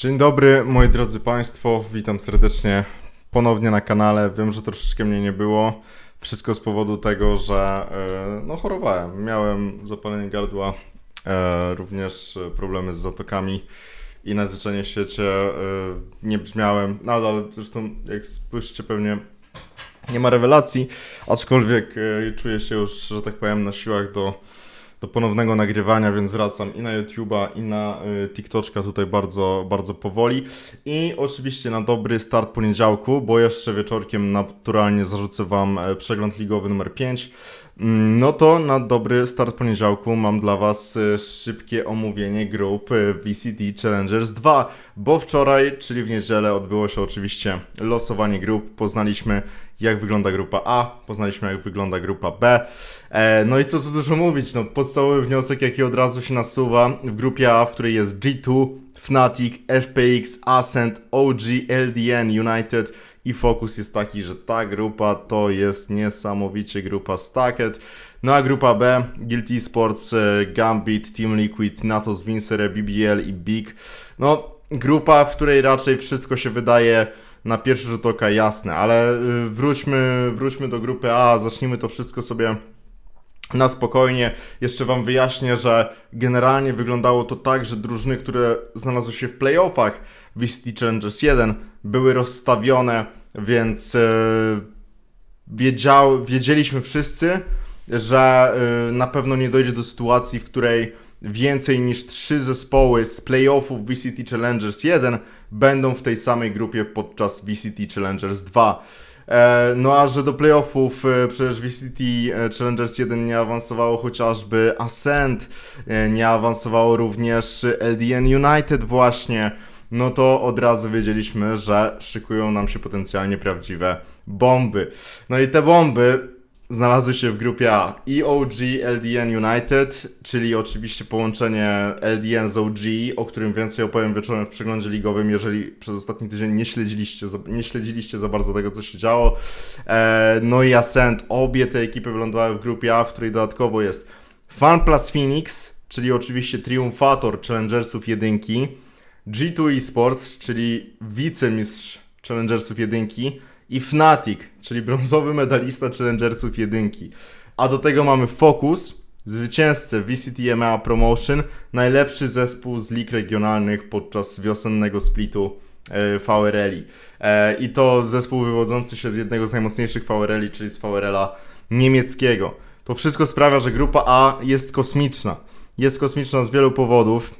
Dzień dobry, moi drodzy Państwo, witam serdecznie ponownie na kanale. Wiem, że troszeczkę mnie nie było. Wszystko z powodu tego, że e, no, chorowałem. Miałem zapalenie gardła, e, również problemy z zatokami i na zwyczajnie świecie e, nie brzmiałem. Nadal, zresztą jak spojrzycie pewnie nie ma rewelacji, aczkolwiek czuję się już, że tak powiem, na siłach do, do ponownego nagrywania, więc wracam i na YouTube'a, i na y, TikToczka tutaj bardzo, bardzo powoli. I oczywiście na dobry start poniedziałku, bo jeszcze wieczorkiem naturalnie zarzucę Wam e, przegląd ligowy numer 5. Mm, No to na dobry start poniedziałku mam dla Was e, szybkie omówienie grup e, VCT Challengers 2, bo wczoraj, czyli w niedzielę, odbyło się oczywiście losowanie grup. Poznaliśmy jak wygląda grupa A, poznaliśmy jak wygląda grupa B. E, no i co tu dużo mówić, no podstawowy wniosek jaki od razu się nasuwa w grupie A, w której jest G2, Fnatic, FPX, Ascent, OG, LDN, United i fokus jest taki, że ta grupa to jest niesamowicie grupa Stacked. No a grupa B, Guilty Sports, e, Gambit, Team Liquid, Natos, Vincere, BBL i Big. No grupa, w której raczej wszystko się wydaje na pierwszy rzut oka jasne, ale y, wróćmy, wróćmy do grupy A, zacznijmy to wszystko sobie na spokojnie. Jeszcze Wam wyjaśnię, że generalnie wyglądało to tak, że drużyny, które znalazły się w playoffach VCT Challengers 1 były rozstawione, więc yy, wiedział, wiedzieliśmy wszyscy, że yy, na pewno nie dojdzie do sytuacji, w której więcej niż trzy zespoły z playoffów VCT Challengers 1 będą w tej samej grupie podczas VCT Challengers 2. E, No a że do playoffów e, przecież VCT e, Challengers 1 nie awansowało chociażby Ascent, nie awansowało również LDN United właśnie, no to od razu wiedzieliśmy, że szykują nam się potencjalnie prawdziwe bomby. No i te bomby znalazły się w grupie A i OG LDN United, czyli oczywiście połączenie LDN z OG, o którym więcej opowiem wieczorem w przeglądzie ligowym, jeżeli przez ostatni tydzień nie śledziliście, nie śledziliście za bardzo tego, co się działo. E, no i Ascent, obie te ekipy wylądowały w grupie A, w której dodatkowo jest Fan Plus Phoenix, czyli oczywiście triumfator Challengersów jedynki, G2 Esports, czyli wicemistrz Challengersów jedynki i Fnatic, czyli brązowy medalista Challengersów jedynki. A do tego mamy Focus, zwycięzcę VCT EMEA Promotion, najlepszy zespół z lig regionalnych podczas wiosennego splitu e, VRL-i. E, I to zespół wywodzący się z jednego z najmocniejszych VRL-i, czyli z VRL-a niemieckiego. To wszystko sprawia, że grupa A jest kosmiczna. Jest kosmiczna z wielu powodów.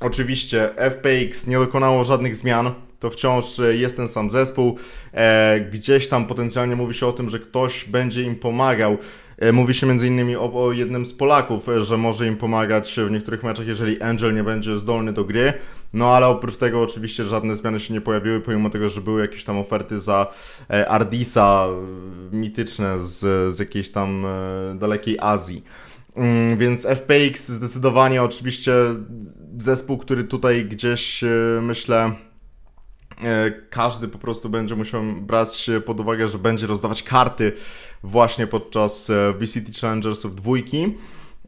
Oczywiście FPX nie dokonało żadnych zmian, to wciąż e, jest ten sam zespół. E, gdzieś tam potencjalnie mówi się o tym, że ktoś będzie im pomagał. E, mówi się m.in. O, o jednym z Polaków, że może im pomagać w niektórych meczach, jeżeli Angel nie będzie zdolny do gry. No ale oprócz tego oczywiście żadne zmiany się nie pojawiły, pomimo tego, że były jakieś tam oferty za Ardisa mityczne z, z jakiejś tam dalekiej Azji. Mm, Więc FPX zdecydowanie oczywiście zespół, który tutaj gdzieś myślę każdy po prostu będzie musiał brać pod uwagę, że będzie rozdawać karty właśnie podczas e, VCT Challengersów dwójki.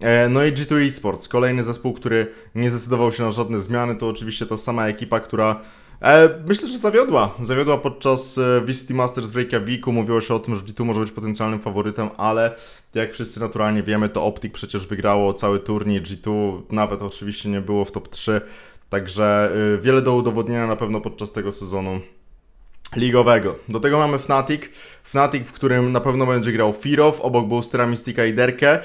E, No i G2 Esports, kolejny zespół, który nie zdecydował się na żadne zmiany, to oczywiście ta sama ekipa, która e, myślę, że zawiodła. Zawiodła podczas e, VCT Masters w Reykjaviku, mówiło się o tym, że G2 może być potencjalnym faworytem, ale jak wszyscy naturalnie wiemy, to Optic przecież wygrało cały turniej, G2 nawet oczywiście nie było w top 3, także y, wiele do udowodnienia na pewno podczas tego sezonu ligowego. Do tego mamy Fnatic. Fnatic, w którym na pewno będzie grał Firow, obok Boostera, Mystika i Derkę.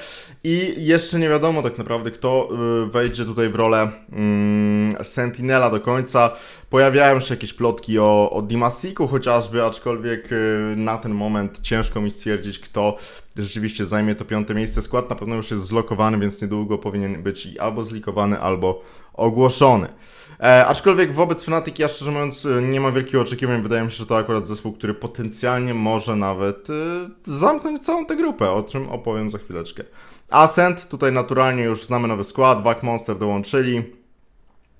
I jeszcze nie wiadomo tak naprawdę, kto y, wejdzie tutaj w rolę mm, Sentinela do końca. Pojawiają się jakieś plotki o, o Dimasiku chociażby, aczkolwiek y, na ten moment ciężko mi stwierdzić, kto rzeczywiście zajmie to piąte miejsce. Skład na pewno już jest zlokowany, więc niedługo powinien być albo zlikowany, albo ogłoszony. E, aczkolwiek wobec Fnatic ja szczerze mówiąc e, nie mam wielkiego oczekiwań. Wydaje mi się, że to akurat zespół, który potencjalnie może nawet e, zamknąć całą tę grupę, o czym opowiem za chwileczkę. Ascent, tutaj naturalnie już znamy nowy skład, Back Monster dołączyli.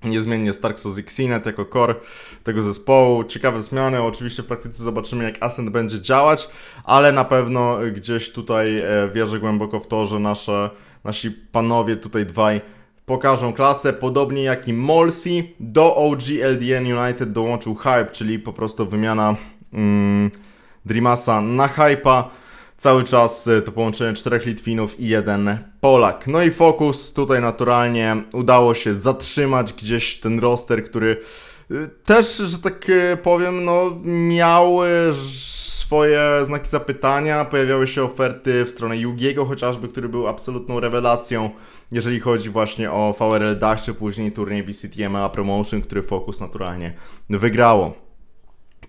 Niezmiennie Starksos i Xinet jako core tego zespołu. Ciekawe zmiany. Oczywiście w praktyce zobaczymy, jak Ascent będzie działać, ale na pewno gdzieś tutaj e, wierzę głęboko w to, że nasze, nasi panowie tutaj dwaj pokażą klasę, podobnie jak i Molsi. Do OG LDN United dołączył Hype, czyli po prostu wymiana mm, Dreamasa na Hype'a. Cały czas y, to połączenie czterech Litwinów i jeden Polak. No i Focus tutaj naturalnie udało się zatrzymać gdzieś ten roster, który y, też, że tak y, powiem, no miał swoje znaki zapytania. Pojawiały się oferty w stronę Yugiego chociażby, który był absolutną rewelacją, jeżeli chodzi właśnie o VRL Dash, czy później turniej VCTMA Promotion, który Focus naturalnie wygrało.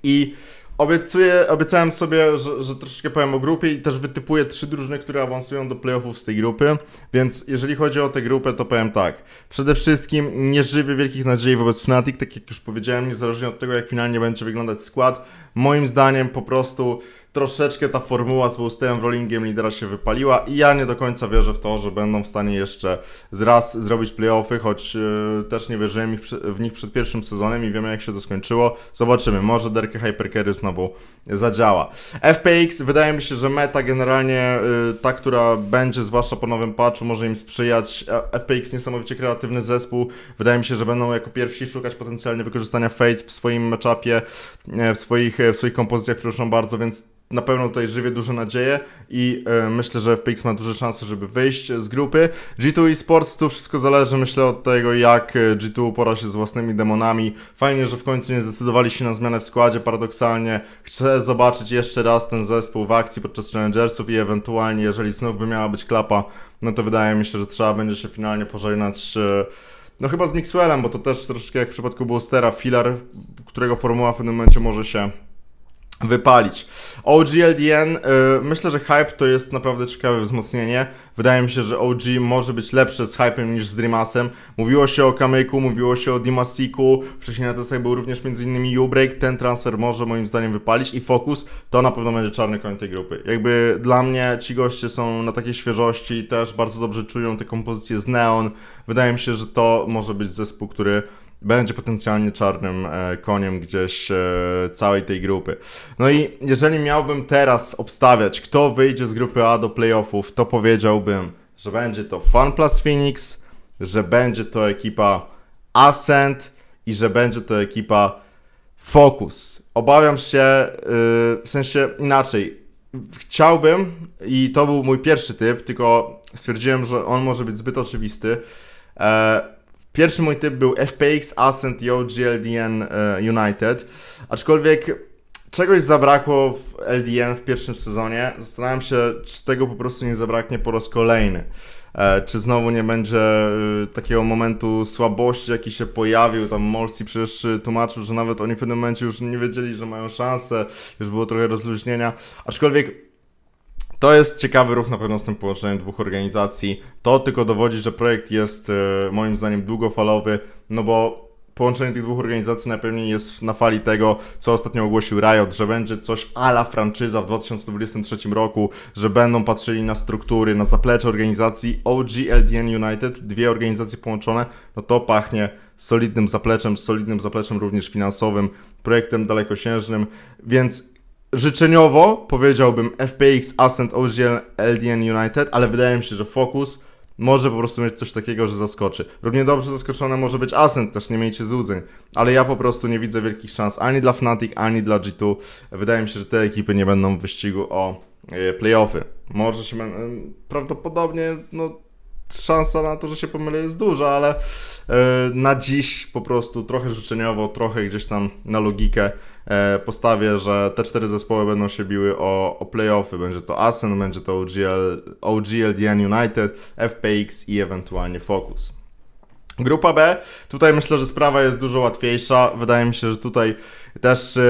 I obiecuję, obiecałem sobie, że, że troszeczkę powiem o grupie i też wytypuję trzy drużyny, które awansują do playoffów z tej grupy. Więc jeżeli chodzi o tę grupę, to powiem tak. Przede wszystkim nie żywię wielkich nadziei wobec Fnatic, tak jak już powiedziałem, niezależnie od tego, jak finalnie będzie wyglądać skład. Moim zdaniem po prostu troszeczkę ta formuła z Boostem rollingiem lidera się wypaliła i ja nie do końca wierzę w to, że będą w stanie jeszcze z raz zrobić playoffy, choć yy, też nie wierzyłem ich, w nich przed pierwszym sezonem i wiemy jak się to skończyło. Zobaczymy, może Derkę Hypercarry znowu zadziała. FPX, wydaje mi się, że meta generalnie yy, ta, która będzie, zwłaszcza po nowym patchu, może im sprzyjać. E, FPX niesamowicie kreatywny zespół. Wydaje mi się, że będą jako pierwsi szukać potencjalnie wykorzystania Fate w swoim matchupie, w swoich, w swoich kompozycjach, przepraszam bardzo, więc na pewno tutaj żywię duże nadzieje i e, myślę, że FPX ma duże szanse, żeby wyjść z grupy. G2 Esports tu wszystko zależy, myślę, od tego, jak e, G2 upora się z własnymi demonami. Fajnie, że w końcu nie zdecydowali się na zmianę w składzie, paradoksalnie. Chcę zobaczyć jeszcze raz ten zespół w akcji podczas Challengersów i ewentualnie, jeżeli znów by miała być klapa, no to wydaje mi się, że trzeba będzie się finalnie pożegnać e, no chyba z Mixwellem, bo to też troszeczkę jak w przypadku Boostera, filar, którego formuła w pewnym momencie może się wypalić. OGLDN, y, myślę, że Hype to jest naprawdę ciekawe wzmocnienie. Wydaje mi się, że OG może być lepsze z Hype'em niż z Dreamasem. Mówiło się o Kamyku, mówiło się o Dimasiku, wcześniej na testach był również m.in. U-Break, ten transfer może moim zdaniem wypalić i Focus to na pewno będzie czarny koń tej grupy. Jakby dla mnie ci goście są na takiej świeżości też bardzo dobrze czują te kompozycje z Neon. Wydaje mi się, że to może być zespół, który będzie potencjalnie czarnym e, koniem gdzieś e, całej tej grupy. No i jeżeli miałbym teraz obstawiać, kto wyjdzie z grupy A do playoffów, to powiedziałbym, że będzie to FunPlus Phoenix, że będzie to ekipa Ascent i że będzie to ekipa Focus. Obawiam się, yy, w sensie inaczej. Chciałbym, i to był mój pierwszy typ, tylko stwierdziłem, że on może być zbyt oczywisty. E, Pierwszy mój typ był FPX, Ascent i OGLDN e, United. Aczkolwiek czegoś zabrakło w LDN w pierwszym sezonie. Zastanawiam się, czy tego po prostu nie zabraknie po raz kolejny. E, czy znowu nie będzie e, takiego momentu słabości, jaki się pojawił. Tam Molsi przecież tłumaczył, że nawet oni w pewnym momencie już nie wiedzieli, że mają szansę. Już było trochę rozluźnienia. Aczkolwiek to jest ciekawy ruch na pewno z tym połączeniem dwóch organizacji. To tylko dowodzi, że projekt jest e, moim zdaniem długofalowy, no bo połączenie tych dwóch organizacji najpewniej jest na fali tego, co ostatnio ogłosił Riot, że będzie coś ala franczyza w 2023 roku, że będą patrzyli na struktury, na zaplecze organizacji OG LDN United, dwie organizacje połączone, no to pachnie solidnym zapleczem, solidnym zapleczem również finansowym, projektem dalekosiężnym, więc życzeniowo powiedziałbym FPX, Ascent, OGL, LDN United, ale wydaje mi się, że Focus może po prostu mieć coś takiego, że zaskoczy. Równie dobrze zaskoczone może być Ascent, też nie miejcie złudzeń, ale ja po prostu nie widzę wielkich szans ani dla Fnatic, ani dla G2. Wydaje mi się, że te ekipy nie będą w wyścigu o e, playoffy. Może się będą, prawdopodobnie, no szansa na to, że się pomylę jest duża, ale e, na dziś po prostu trochę życzeniowo, trochę gdzieś tam na logikę e, postawię, że te cztery zespoły będą się biły o, o playoffy. Będzie to Asen, będzie to OGL, OGLDN United, FPX i ewentualnie Focus. Grupa B, tutaj myślę, że sprawa jest dużo łatwiejsza. Wydaje mi się, że tutaj też e,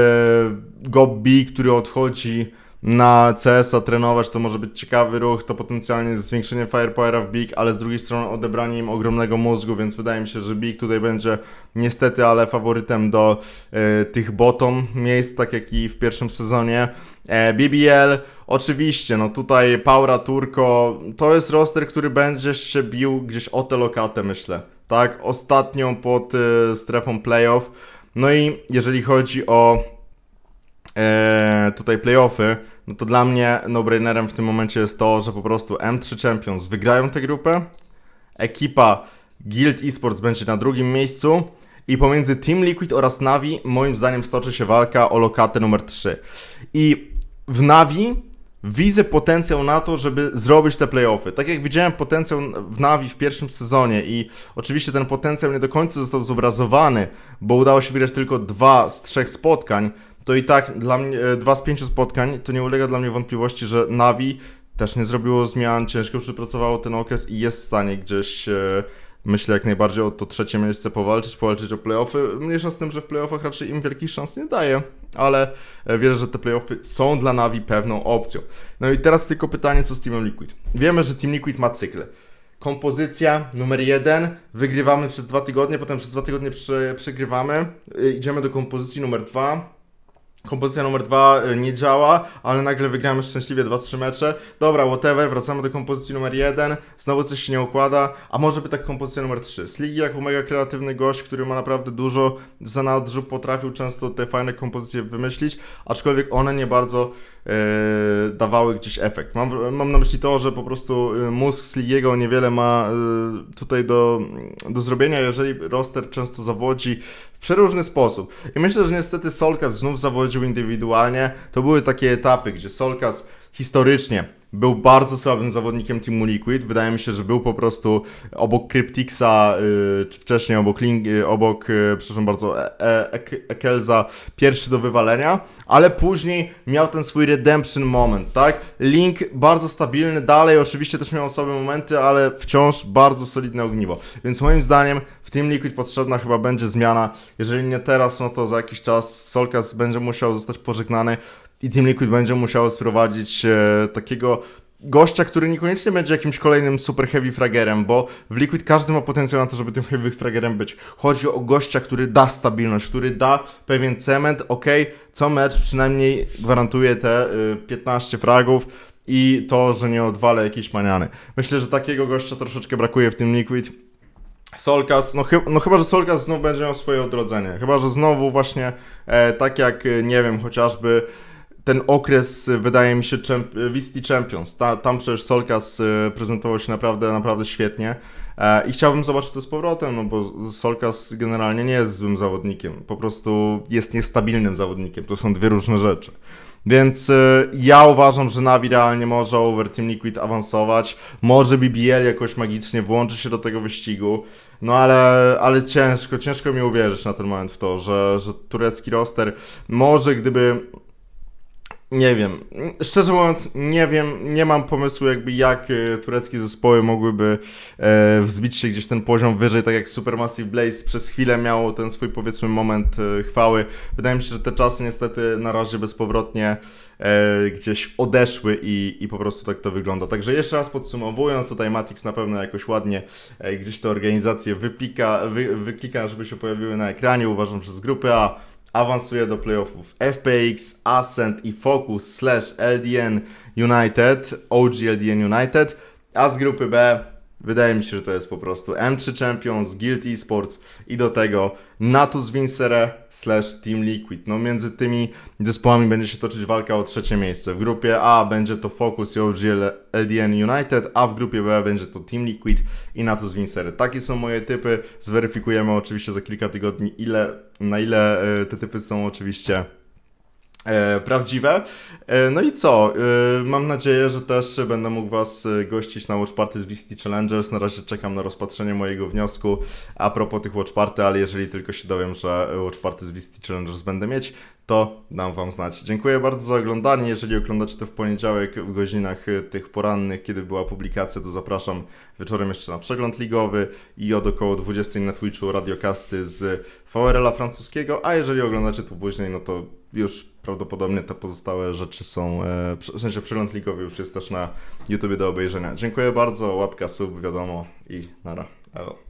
Gob B, który odchodzi na CS-a trenować, to może być ciekawy ruch, to potencjalnie zwiększenie firepowera w Big, ale z drugiej strony odebranie im ogromnego mózgu, więc wydaje mi się, że Big tutaj będzie niestety, ale faworytem do e, tych bottom miejsc, tak jak i w pierwszym sezonie. E, BBL, oczywiście, no tutaj Paura Turko, to jest roster, który będzie się bił gdzieś o tę lokatę, myślę. Tak, ostatnią pod e, strefą playoff. No i jeżeli chodzi o e, tutaj playoffy, no to dla mnie no-brainerem w tym momencie jest to, że po prostu M3 Champions wygrają tę grupę, ekipa Guild Esports będzie na drugim miejscu. I pomiędzy Team Liquid oraz Navi, moim zdaniem, stoczy się walka o lokatę numer 3. I w Navi widzę potencjał na to, żeby zrobić te playoffy. Tak jak widziałem potencjał w Navi w pierwszym sezonie i oczywiście ten potencjał nie do końca został zobrazowany, bo udało się wygrać tylko dwa z trzech spotkań, to i tak dla mnie, e, dwa z pięciu spotkań, to nie ulega dla mnie wątpliwości, że Navi też nie zrobiło zmian, ciężko przepracowało ten okres i jest w stanie gdzieś, e, myślę, jak najbardziej o to trzecie miejsce powalczyć, powalczyć o playoffy. Mniejsza z tym, że w playoffach raczej im wielkich szans nie daje, ale e, wierzę, że te playoffy są dla Navi pewną opcją. No i teraz tylko pytanie, co z Teamem Liquid. Wiemy, że Team Liquid ma cykle. Kompozycja numer jeden, wygrywamy przez dwa tygodnie, potem przez dwa tygodnie prze, przegrywamy, idziemy do kompozycji numer dwa, Kompozycja numer dwa y, nie działa, ale nagle wygramy szczęśliwie 2-3 mecze. Dobra, whatever, wracamy do kompozycji numer jeden. Znowu coś się nie układa, a może by tak kompozycja numer 3. Sligi jako mega kreatywny gość, który ma naprawdę dużo w zanadrzu, potrafił często te fajne kompozycje wymyślić, aczkolwiek one nie bardzo e, dawały gdzieś efekt. Mam, mam na myśli to, że po prostu y, mózg Sligiego niewiele ma e, tutaj do, do zrobienia, jeżeli roster często zawodzi w przeróżny sposób. I myślę, że niestety Solkas znów indywidualnie. To były takie etapy, gdzie Solkas historycznie był bardzo słabym zawodnikiem Teamu Liquid. Wydaje mi się, że był po prostu obok Cryptixa, yy, czy wcześniej obok, Link, yy, obok yy, przepraszam bardzo, e e Ek- Ekelza, pierwszy do wywalenia, ale później miał ten swój redemption moment, tak? Link bardzo stabilny, dalej oczywiście też miał słabe momenty, ale wciąż bardzo solidne ogniwo. Więc moim zdaniem w Team Liquid potrzebna chyba będzie zmiana. Jeżeli nie teraz, no to za jakiś czas Solkas będzie musiał zostać pożegnany i Team Liquid będzie musiało sprowadzić e, takiego gościa, który niekoniecznie będzie jakimś kolejnym super heavy fragerem, bo w Liquid każdy ma potencjał na to, żeby tym heavy fragerem być. Chodzi o gościa, który da stabilność, który da pewien cement, ok, co mecz przynajmniej gwarantuje te y, 15 fragów i to, że nie odwalę jakiejś maniany. Myślę, że takiego gościa troszeczkę brakuje w tym Liquid. Solkas, no, chy- no chyba, że Solkas znów będzie miał swoje odrodzenie. Chyba, że znowu właśnie e, tak jak, e, nie wiem, chociażby ten okres, e, wydaje mi się, e, Visti Champions. Ta, tam przecież Solkas e, prezentował się naprawdę, naprawdę świetnie. E, I chciałbym zobaczyć to z powrotem, no bo Solkas generalnie nie jest złym zawodnikiem. Po prostu jest niestabilnym zawodnikiem. To są dwie różne rzeczy. Więc y, ja uważam, że Navi realnie może over Team Liquid awansować. Może BBL jakoś magicznie włączy się do tego wyścigu. No ale, ale ciężko, ciężko mi uwierzyć na ten moment w to, że, że turecki roster może gdyby nie wiem. Szczerze mówiąc, nie wiem, nie mam pomysłu jakby jak e, tureckie zespoły mogłyby e, wzbić się gdzieś ten poziom wyżej, tak jak Supermassive Blaze przez chwilę miało ten swój powiedzmy moment e, chwały. Wydaje mi się, że te czasy niestety na razie bezpowrotnie e, gdzieś odeszły i, i po prostu tak to wygląda. Także jeszcze raz podsumowując, tutaj Matix na pewno jakoś ładnie e, gdzieś te organizacje wypika, wy, wyklika, żeby się pojawiły na ekranie. Uważam, że z grupy A awansuje do playoffów FPX, Ascent i Focus slash LDN United, OG LDN United, a z grupy B wydaje mi się, że to jest po prostu M3 Champions, Guild Esports i do tego Natus Vincere slash Team Liquid. No między tymi zespołami będzie się toczyć walka o trzecie miejsce. W grupie A będzie to Focus i OG LDN United, a w grupie B będzie to Team Liquid i Natus Vincere. Takie są moje typy. Zweryfikujemy oczywiście za kilka tygodni, ile, na ile e, te typy są oczywiście e, prawdziwe. E, no i co? Mam nadzieję, że też będę mógł Was gościć na Watch Party z VCT Challengers. Na razie czekam na rozpatrzenie mojego wniosku a propos tych Watch Party, ale jeżeli tylko się dowiem, że Watch Party z VCT Challengers będę mieć, to dam Wam znać. Dziękuję bardzo za oglądanie. Jeżeli oglądacie to w poniedziałek w godzinach e, tych porannych, kiedy była publikacja, to zapraszam wieczorem jeszcze na przegląd ligowy i od około 20 na Twitchu radiokasty z VRL-a francuskiego, a jeżeli oglądacie to później, no to już prawdopodobnie te pozostałe rzeczy są, e, w sensie przegląd ligowy już jest też na YouTube do obejrzenia. Dziękuję bardzo, łapka, sub, wiadomo i nara. Elo.